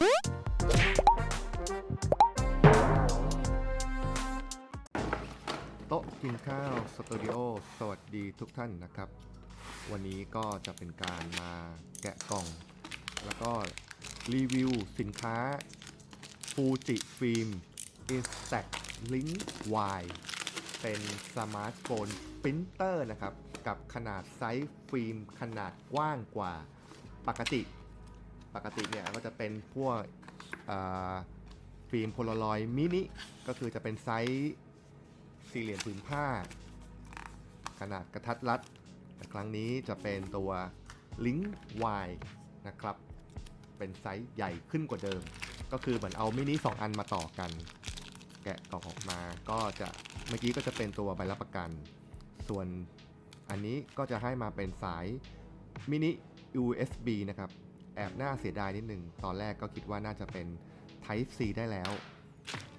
โต๊ะกินข้าวสตูดิโอสวัสดีทุกท่านนะครับ วันนี้ก็จะเป็นการมาแกะกล่อง แล้วก็รีวิวสินค้า Fuji Film Instax Link Y เป็นสมาร์ทโฟนปรินเตอร์นะครับ กับขนาดไซส์ฟิล์มขนาดกว้างกว่าปกติ ปกติเนี่ยก็จะเป็นพวกฟิล์มโพลารอยมินิก็คือจะเป็นไซส์สี่เหลี่ยมผืนผ้า ขนาดกระทัดรัดแต่ครั้งนี้จะเป็นตัว Link Y นะครับ เป็นไซส์ใหญ่ขึ้นกว่าเดิม ก็คือเหมือนเอามินิ2อันมาต่อกัน แกะกล่องออกมาก็จะเมื่อกี้ก็จะเป็นตัวใบรับประกัน ส่วนอันนี้ก็จะให้มาเป็นสายมินิ USB นะครับ แอบน่าเสียดายนิดนึง ตอนแรกก็คิดว่าน่าจะเป็น Type C ได้แล้ว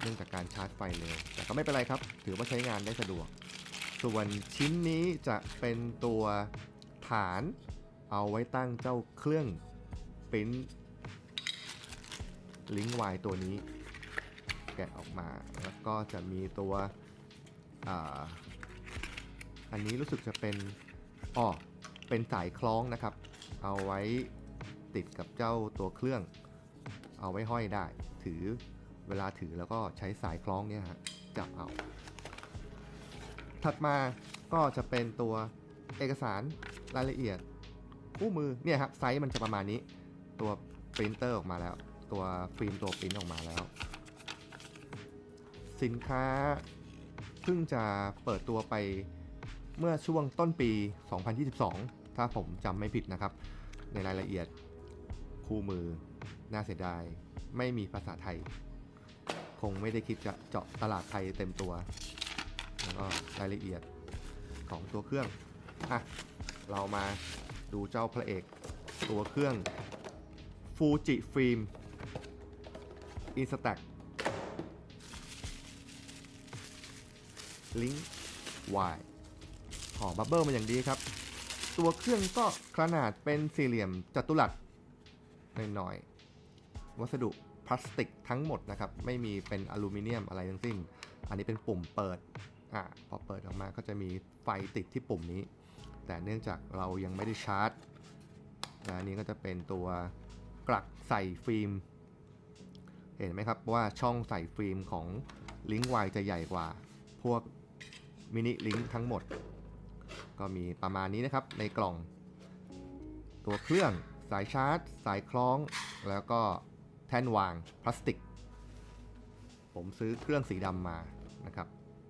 เนื่องจากการชาร์จไฟเร็ว แต่ก็ไม่เป็นไรครับ ถือว่าใช้งานได้สะดวก ส่วนชิ้นนี้จะเป็นตัวฐานเอาไว้ตั้งเจ้าเครื่องปริ้นลิงก์ไวตัวนี้ แกะออกมาแล้วก็จะมีตัวออันนี้รู้สึกจะเป็นอ๋อเป็นสายคล้องนะครับ เอาไว้ ติดกับเจ้าตัวเครื่อง เอาไว้ห้อยได้ ถือเวลาถือแล้วก็ใช้สายคล้องเนี่ยฮะจับเอา ถัดมาก็จะเป็นตัวเอกสารรายละเอียดคู่มือเนี่ยครับไซส์มันจะประมาณนี้ ตัวปรินเตอร์ออกมาแล้ว ตัวฟิล์มตัวปรินออกมาแล้ว สินค้าเพิ่งจะเปิดตัวไปเมื่อช่วงต้นปี 2022 ถ้าผมจำไม่ผิดนะครับ ในรายละเอียด คู่มือ น่าเสียดาย ไม่มีภาษาไทย คงไม่ได้คิดจะเจาะตลาดไทยเต็มตัว แล้วก็รายละเอียดของตัวเครื่อง อะ เรามาดูเจ้าพระเอกตัวเครื่อง Fuji Film Instax Link Y ห่อบับเบิลมาอย่างดีครับ ตัวเครื่องก็ขนาดเป็นสี่เหลี่ยมจัตุรัส หน่อยๆ วัสดุพลาสติกทั้งหมดนะครับ ไม่มีเป็นอลูมิเนียมอะไรทั้งสิ้น อันนี้เป็นปุ่มเปิด อ่า พอเปิดออกมาก็จะมีไฟติดที่ปุ่มนี้ แต่เนื่องจากเรายังไม่ได้ชาร์จอันนี้ก็จะเป็นตัวกลักใส่ฟิล์ม เห็นไหมครับว่าช่องใส่ฟิล์มของลิงก์ Y จะใหญ่กว่า พวกมินิลิงก์ทั้งหมด ก็มีประมาณนี้นะครับในกล่อง ตัวเครื่อง สายชาร์จ สายคล้อง แล้วก็แท่นวางพลาสติก ผมซื้อเครื่องสีดำมานะครับ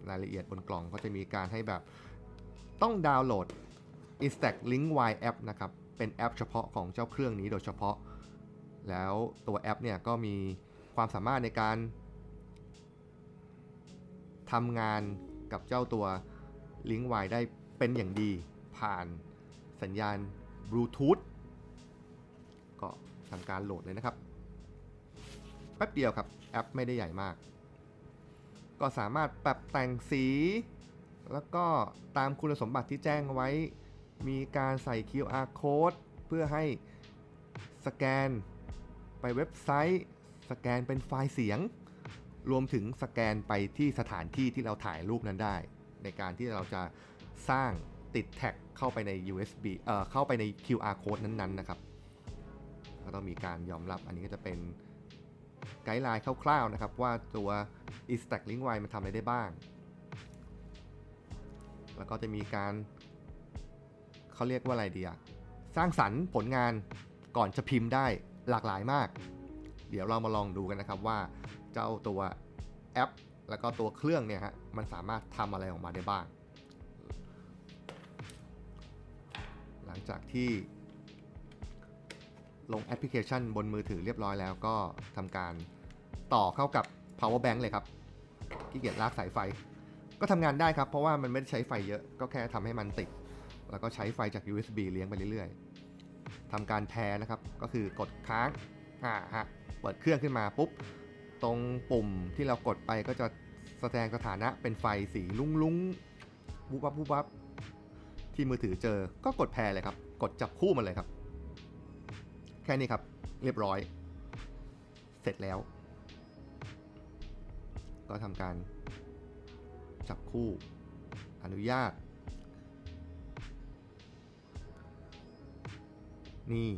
รายละเอียดบนกล่องก็จะมีการให้แบบต้องดาวน์โหลด Instax Link Y App นะครับ เป็นแอปเฉพาะของเจ้าเครื่องนี้โดยเฉพาะ แล้วตัวแอปเนี่ยก็มีความสามารถในการทำงานกับเจ้าตัว Link Y ได้เป็นอย่างดีผ่านสัญญาณบลูทูธ ก็ทำการโหลดเลยนะครับ แป๊บเดียวครับแอปไม่ได้ใหญ่มาก ก็สามารถปรับแต่งสี แล้วก็ตามคุณสมบัติที่แจ้งไว้ มีการใส่ QR code เพื่อให้สแกนไปเว็บไซต์ สแกนเป็นไฟล์เสียง รวมถึงสแกนไปที่สถานที่ที่เราถ่ายรูปนั้นได้ ในการที่เราจะสร้างติดแท็กเข้าไปใน USB เอ่อเข้าไปใน QR code นั้นๆนะครับ ก็ต้องมีการยอมรับ อันนี้ก็จะเป็นไกด์ไลน์คร่าวๆนะครับ ว่าตัว Instax Link Y มันทำอะไรได้บ้าง แล้วก็จะมีการเขาเรียกว่าอะไรดีอะสร้างสรรค์ผลงานก่อนจะพิมพ์ได้หลากหลายมาก เดี๋ยวเรามาลองดูกันนะครับว่าเจ้าตัวแอป แล้วก็ตัวเครื่องเนี่ยฮะมันสามารถทำอะไรออกมาได้บ้าง หลังจากที่ ลงแอปพลิเคชันบนมือถือเรียบร้อยแล้วก็ทำการต่อเข้ากับ power bank เลยครับขี้เกียจลากสายไฟ ก็ทำงานได้ครับ เพราะว่ามันไม่ได้ใช้ไฟเยอะก็แค่ทำให้มันติด แล้วก็ใช้ไฟจาก USB เลี้ยงไปเรื่อยๆทำการแพรนะครับ ก็คือกดค้างอ่าฮะเปิดเครื่องขึ้นมาปุ๊บ ตรงปุ่มที่เรากดไปก็จะแสดงสถานะเป็นไฟสีลุ้งลุงๆวุบับวุบับที่มือถือเจอก็กดแพรเลยครับ กดจับคู่มันเลยครับ แค่นี้ครับ เรียบร้อย เสร็จแล้ว ก็ทำการ จับคู่ อนุญาต นี่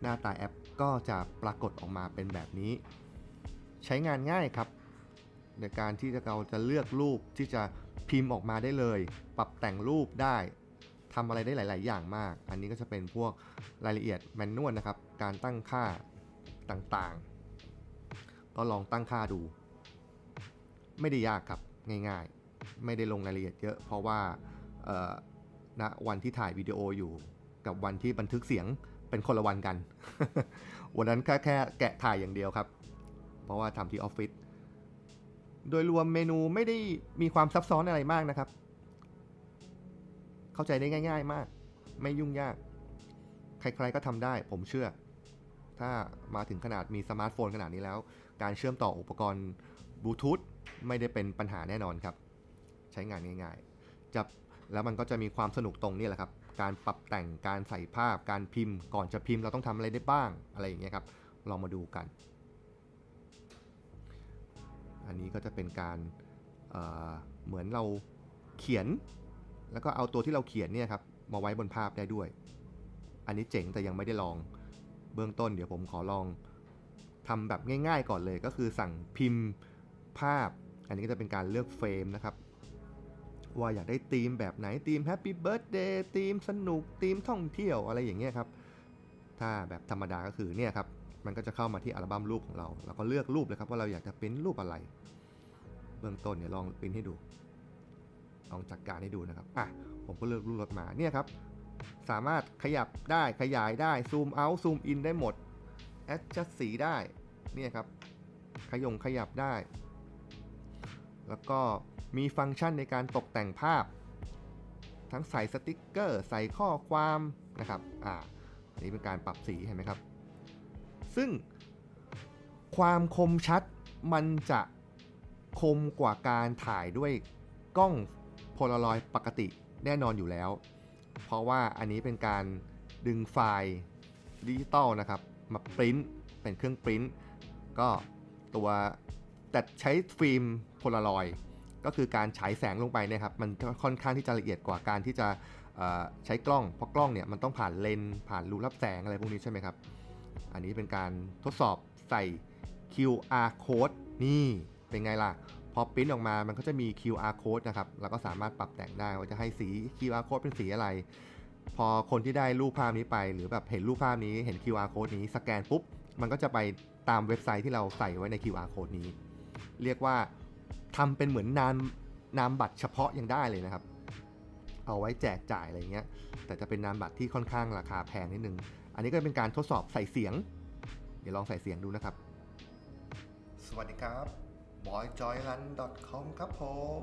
หน้าตาแอปก็จะปรากฏออกมาเป็นแบบนี้ ใช้งานง่ายครับ ในการที่เราจะเลือกรูปที่จะพิมพ์ออกมาได้เลย ปรับแต่งรูปได้ ทำอะไรได้หลาย ๆ อย่างมาก อันนี้ก็จะเป็นพวกรายละเอียดแมนนวลนะครับ การตั้งค่าต่างๆ ก็ลองตั้งค่าดู ไม่ได้ยากครับ ง่ายๆ ไม่ได้ลงรายละเอียดเยอะ เพราะว่าเอ่อณวันที่ถ่ายวิดีโออยู่ กับวันที่บันทึกเสียงเป็นคนละวันกัน วันนั้นแค่แค่แกะถ่ายอย่างเดียวครับ เพราะว่าทำที่ออฟฟิศ โดยรวมเมนูไม่ได้มีความซับซ้อนอะไรมากนะครับ เข้าใจได้ง่าย ๆ มาก ไม่ยุ่งยาก ใครๆก็ทำได้ ผมเชื่อ ถ้ามาถึงขนาดมีสมาร์ทโฟนขนาดนี้แล้ว การเชื่อมต่ออุปกรณ์บลูทูธไม่ได้เป็นปัญหาแน่นอนครับ ใช้งานง่ายๆจะแล้วมันก็จะมีความสนุกตรงนี้แหละครับ การปรับแต่งการใส่ภาพ การพิมพ์ ก่อนจะพิมพ์เราต้องทำอะไรได้บ้าง อะไรอย่างเงี้ยครับ ลองมาดูกัน อันนี้ก็จะเป็นการเเหมือนเราเขียน แล้วก็เอาตัวที่เราเขียนเนี่ยครับมาไว้บนภาพได้ด้วย อันนี้เจ๋งแต่ยังไม่ได้ลอง เบื้องต้นเดี๋ยวผมขอลองทำแบบง่าย ๆ ก่อนเลยก็คือสั่งพิมพ์ภาพ อันนี้ก็จะเป็นการเลือกเฟรมนะครับ ว่าอยากได้ธีมแบบไหนธีม Happy Birthday ธีมสนุกธีมท่องเที่ยวอะไรอย่างเงี้ยครับ ถ้าแบบธรรมดาก็คือเนี่ยครับมันก็จะเข้ามาที่อัลบั้มรูปของเราเราก็เลือกรูปเลยครับว่าเราอยากจะเป็นรูปอะไร เบื้องต้นเนี่ยลองปริ้นให้ดู ลองจัดการให้ดูนะครับอะผมก็เลือกรูปรถมาเนี่ยครับ สามารถขยับได้ขยายได้ซูมเอาท์ซูมอินได้หมดแอดจัดสีได้เนี่ยครับ ขยงขยับได้ แล้วก็มีฟังก์ชันในการตกแต่งภาพ ทั้งใส่สติกเกอร์ ใส่ข้อความนะครับอ่านนี้เป็นการปรับสีเห็นไหมครับ ซึ่งความคมชัดมันจะคมกว่าการถ่ายด้วยกล้อง โพลารอยปกติแน่นอนอยู่แล้ว เพราะว่าอันนี้เป็นการดึงไฟล์ดิจิตอลนะครับ มาปริ้นเป็นเครื่องปริ้นก็ตัวแต่ใช้ฟิล์มโพลารอยก็คือการฉายแสงลงไปนะครับ มันค่อนข้างที่จะละเอียดกว่าการที่จะใช้กล้อง เพราะกล้องเนี่ยมันต้องผ่านเลนส์ผ่านรูรับแสงอะไรพวกนี้ใช่ไหมครับ อันนี้เป็นการทดสอบใส่ QR code นี่เป็นไงล่ะ พอปริ้นออกมามันก็จะมี QR code นะครับเราก็สามารถปรับแต่งได้ว่าจะให้สี QR code เป็นสีอะไร พอคนที่ได้รูปภาพนี้ไป หรือแบบเห็นรูปภาพนี้เห็น QR code นี้สแกนปุ๊บมันก็จะไปตามเว็บไซต์ที่เราใส่ไว้ใน QR code นี้ เรียกว่าทำเป็นเหมือนนามนามบัตรเฉพาะยังได้เลยนะครับ เอาไว้แจกจ่ายอะไรเงี้ย แต่จะเป็นนามบัตรที่ค่อนข้างราคาแพงนิดนึง อันนี้ก็เป็นการทดสอบใส่เสียง เดี๋ยวลองใส่เสียงดูนะครับ สวัสดีครับ boyjoyrun.com ครับผม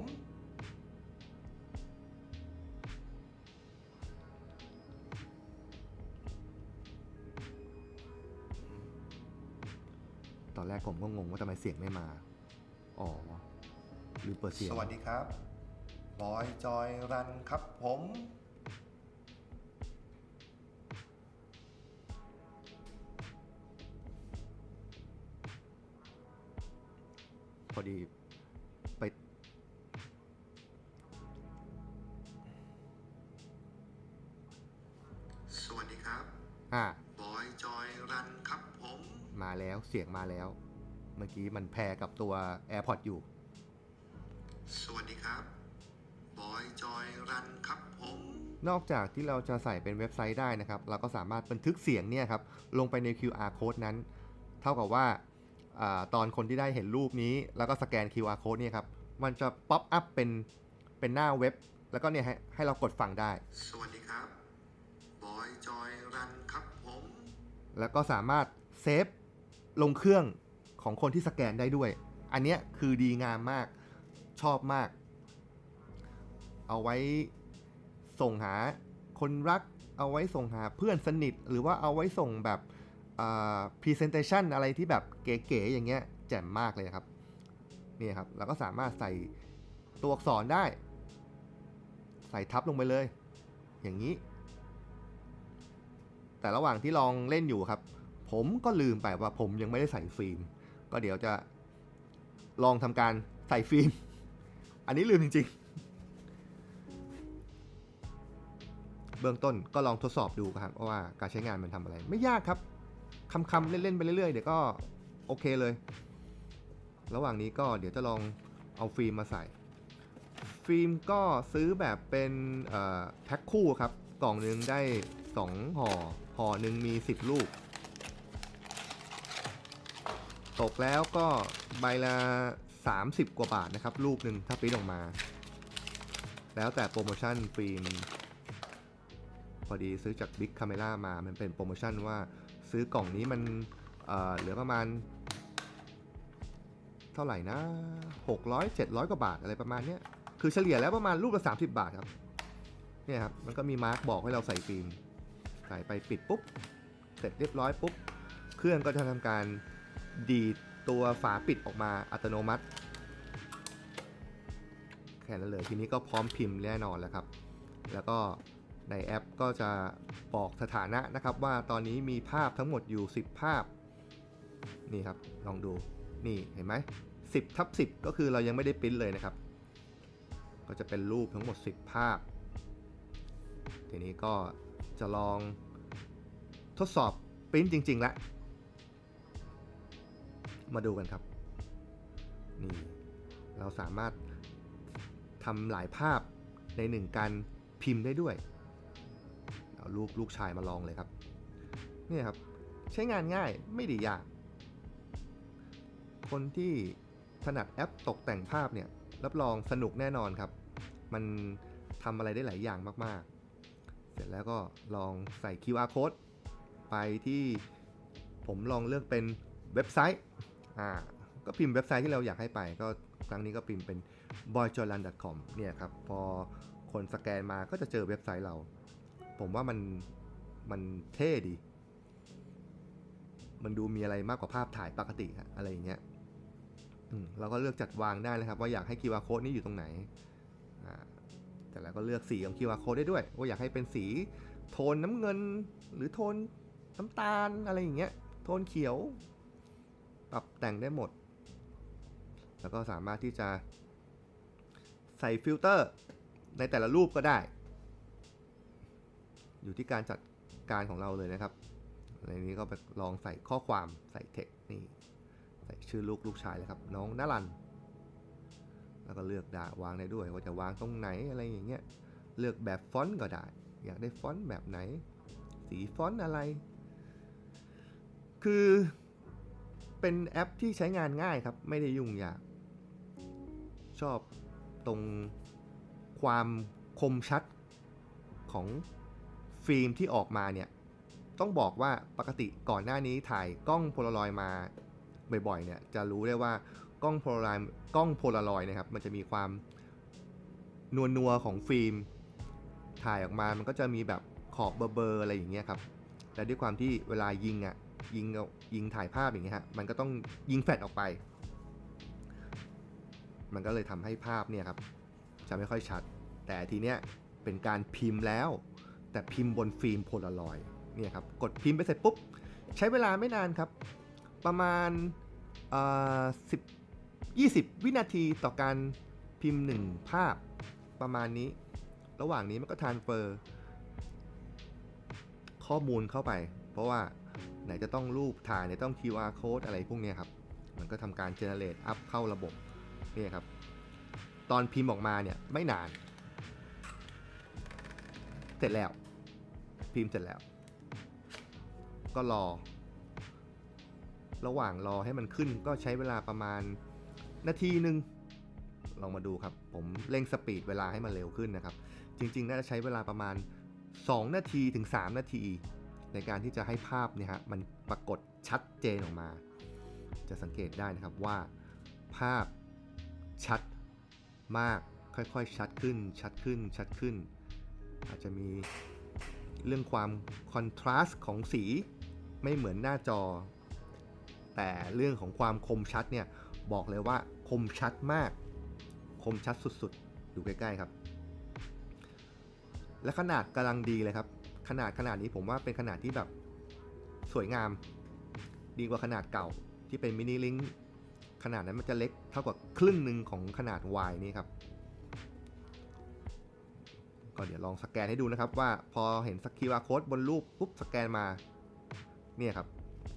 ตอนแรกผมก็งงว่าทำไมเสียงไม่มา อ๋อลืมเปิดเสียง สวัสดีครับ บอยจอยรันครับผม อดีไปสวัสดีครับ อ่าบอยจอยรันครับผม มาแล้วเสียงมาแล้ว เมื่อกี้มันแพรกับตัว AirPod อยู่ สวัสดีครับบอยจอยรันครับผมนอกจากที่เราจะใส่เป็นเว็บไซต์ได้นะครับ เราก็สามารถบันทึกเสียงเนี่ยครับ ลงไปใน QR code นั้น เท่ากับว่า อาตอนคนที่ได้เห็นรูปนี้ แล้วก็สแกน QR code เนี่ยครับ มันจะป๊อปอัพเป็นเป็นหน้าเว็บ แล้วก็เนี่ยให้ให้เรากดฟังได้ สวัสดีครับบอยจอยรันครับผม แล้วก็สามารถเซฟลงเครื่องของคนที่สแกนได้ด้วย อันเนี้ยคือดีงามมากชอบมาก เอาไว้ส่งหาคนรัก เอาไว้ส่งหาเพื่อนสนิท หรือว่าเอาไว้ส่งแบบ พรีเซนเตชันอะไรที่แบบเก๋ๆอย่างเงี้ยแจ่มมากเลยครับนี่ครับเราก็สามารถใส่ตัวอักษรได้ ใส่ทับลงไปเลย อย่างนี้ แต่ระหว่างที่ลองเล่นอยู่ครับ ผมก็ลืมไปว่าผมยังไม่ได้ใส่ฟิล์ม ก็เดี๋ยวจะลองทำการใส่ฟิล์ม อันนี้ลืมจริงๆ เบื้องต้นก็ลองทดสอบดูครับว่าการใช้งานมันทำอะไร ไม่ยากครับ คำๆเล่นๆไปเรื่อยๆ เดี๋ยวก็โอเคเลย ระหว่างนี้ก็เดี๋ยวจะลองเอาฟิล์มมาใส่ ฟิล์มก็ซื้อแบบเป็นแพ็คคู่ครับ กล่องหนึงได้ 2ห่อห่อหนึ่งมี 10 ลูก ตกแล้วก็ใบละ 30 กว่าบาทนะครับ ลูกหนึ่งถ้าปิ้นออกมา แล้วแต่โปรโมชั่นฟิล์มพอดีซื้อจาก Big Camera มา มันเป็นโปรโมชั่นว่า ซื้อกล่องนี้มันเหลือประมาณ เท่าไหร่นะ 600 700 กว่าบาทอะไรประมาณเนี้ยคือเฉลี่ยแล้วประมาณลูกละ 30 บาทครับเนี่ยครับมันก็มีมาร์กบอกให้เราใส่ฟิล์มใส่ไปปิดปุ๊บ เสร็จเรียบร้อยปุ๊บ เครื่องก็จะทำการดีดตัวฝาปิดออกมาอัตโนมัติแค่นั้นเลยทีนี้ก็พร้อมพิมพ์แน่นอนแล้วครับ แล้วก็ ในแอปก็จะบอกสถานะนะครับว่าตอนนี้มีภาพทั้งหมดอยู่ 10 ภาพ นี่ครับ ลองดู นี่เห็นไหม10ทับ10 ก็คือเรายังไม่ได้ปริ้นเลยนะครับ ก็จะเป็นรูปทั้งหมด 10 ภาพ ทีนี้ก็จะลองทดสอบปริ้นจริงๆแล้วมาดูกันครับ นี่ เราสามารถทำหลายภาพในหนึ่งการพิมพ์ได้ด้วย เอาลูกลูกชายมาลองเลยครับเนี่ยครับใช้งานง่ายไม่ได้ยาก คนที่ถนัดแอปตกแต่งภาพเนี่ยรับรองสนุกแน่นอนครับ มันทำอะไรได้หลายอย่างมากๆ เสร็จแล้วก็ลองใส่ QR code ไปที่ผมลองเลือกเป็นเว็บไซต์อ่าก็พิมพ์เว็บไซต์ที่เราอยากให้ไป ก็ครั้งนี้ก็พิมพ์เป็น boyjolan.com เนี่ยครับ พอคนสแกนมาก็จะเจอเว็บไซต์เรา ผมว่ามันมันเท่ดี มันดูมีอะไรมากกว่าภาพถ่ายปกติอะอะไรอย่างเงี้ยเราก็เลือกจัดวางได้เลยครับ ว่าอยากให้ QR code นี้อยู่ตรงไหน แต่แล้วก็เลือกสีของ QR code ได้ด้วย ว่าอยากให้เป็นสีโทนน้ำเงิน หรือโทนน้ำตาลอะไรอย่างเงี้ย โทนเขียว ปรับแต่งได้หมด แล้วก็สามารถที่จะใส่ฟิลเตอร์ในแต่ละรูปก็ได้ อยู่ที่การจัดการของเราเลยนะครับ ในนี้ก็ไปลองใส่ข้อความใส่เทคนี่ใส่ชื่อลูกลูกชายเลยครับ น้องนรัน แล้วก็เลือกด้วางได้ด้วย ว่าจะวางตรงไหนอะไรอย่างเงี้ยเลือกแบบฟอนต์ก็ได้ อยากได้ฟอนต์แบบไหน สีฟอนต์อะไร คือเป็นแอปที่ใช้งานง่ายครับ ไม่ได้ยุ่งยาก ชอบตรงความคมชัดของ ฟิล์มที่ออกมาเนี่ยต้องบอกว่าปกติก่อนหน้านี้ถ่ายกล้องโพลารอยด์มาบ่อยๆเนี่ยจะรู้ได้ว่ากล้องโพลารอยด์กล้องโพลารอยด์นะครับมันจะมีความนวลนัวๆของฟิล์ม ถ่ายออกมามันก็จะมีแบบขอบเบลอๆอะไรอย่างเงี้ยครับแต่ด้วยความที่เวลายิงอะยิงเอายิงถ่ายภาพอย่างเงี้ยฮะมันก็ต้องยิงแฟลชออกไป มันก็เลยทำให้ภาพเนี่ยครับจะไม่ค่อยชัด แต่ทีเนี้ยเป็นการพิมพ์แล้ว แต่พิมพ์บนฟิล์มโพลารอยเนี่ยครับกดพิมพ์ไปเสร็จปุ๊บ ใช้เวลาไม่นานครับ ประมาณสิบยี่สิบวินาทีต่อการพิมพ์หนึ่งภาพประมาณนี้ ระหว่างนี้มันก็ทานเฟอร์ข้อมูลเข้าไป เพราะว่าไหนจะต้องรูปถ่ายไหนต้อง QR code อะไรพวกนี้ครับ มันก็ทำการ generate up เข้าระบบนี่ครับ ตอนพิมพ์ออกมาเนี่ย ไม่นาน เสร็จแล้ว พิมพ์เสร็จแล้ว ก็รอ ระหว่างรอให้มันขึ้นก็ใช้เวลาประมาณนาทีหนึ่งลองมาดูครับ ผมเร่งสปีดเวลาให้มันเร็วขึ้นนะครับ จริงๆ น่าจะใช้เวลาประมาณ 2 นาทีถึง 3 นาที ในการที่จะให้ภาพเนี่ยฮะมันปรากฏชัดเจนออกมา จะสังเกตได้นะครับว่า ภาพชัดมากค่อยๆ ชัดขึ้นชัดขึ้นชัดขึ้น อาจจะมี เรื่องความคอนทราสต์ของสีไม่เหมือนหน้าจอ แต่เรื่องของความคมชัดเนี่ยบอกเลยว่าคมชัดมาก คมชัดสุดๆ อยู่ใกล้ๆครับ และขนาดกำลังดีเลยครับ ขนาดขนาดนี้ผมว่าเป็นขนาดที่แบบสวยงาม ดีกว่าขนาดเก่าที่เป็นมินิลิงขนาดนั้นมันจะเล็กเท่ากับครึ่งหนึ่งของขนาด Y นี่ครับ ก็เดี๋ยวลองสแกนให้ดูนะครับว่าพอเห็นสกิวอาโค้ดบนรูปปุ๊บสแกนมาเนี่ยครับ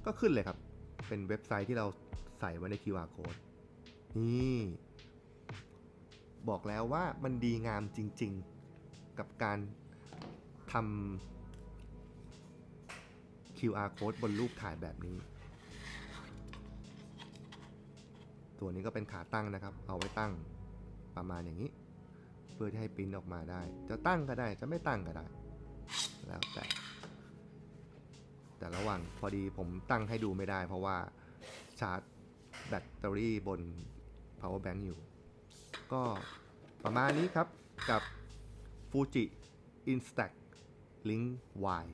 ก็ขึ้นเลยครับ เป็นเว็บไซต์ที่เราใส่ไว้ใน QR code นี่ บอกแล้วว่ามันดีงามจริง ๆ กับการทำ QR code บนรูปถ่ายแบบนี้ ตัวนี้ก็เป็นขาตั้งนะครับ เอาไว้ตั้งประมาณอย่างนี้ เพื่อที่ให้ปริ้นออกมาได้ จะตั้งก็ได้จะไม่ตั้งก็ได้ แล้วแต่ แต่ระหว่างพอดีผมตั้งให้ดูไม่ได้ เพราะว่าชาร์จแบตเตอรี่บน power bank อยู่ ก็ประมาณนี้ครับกับ Fuji Instax Link Y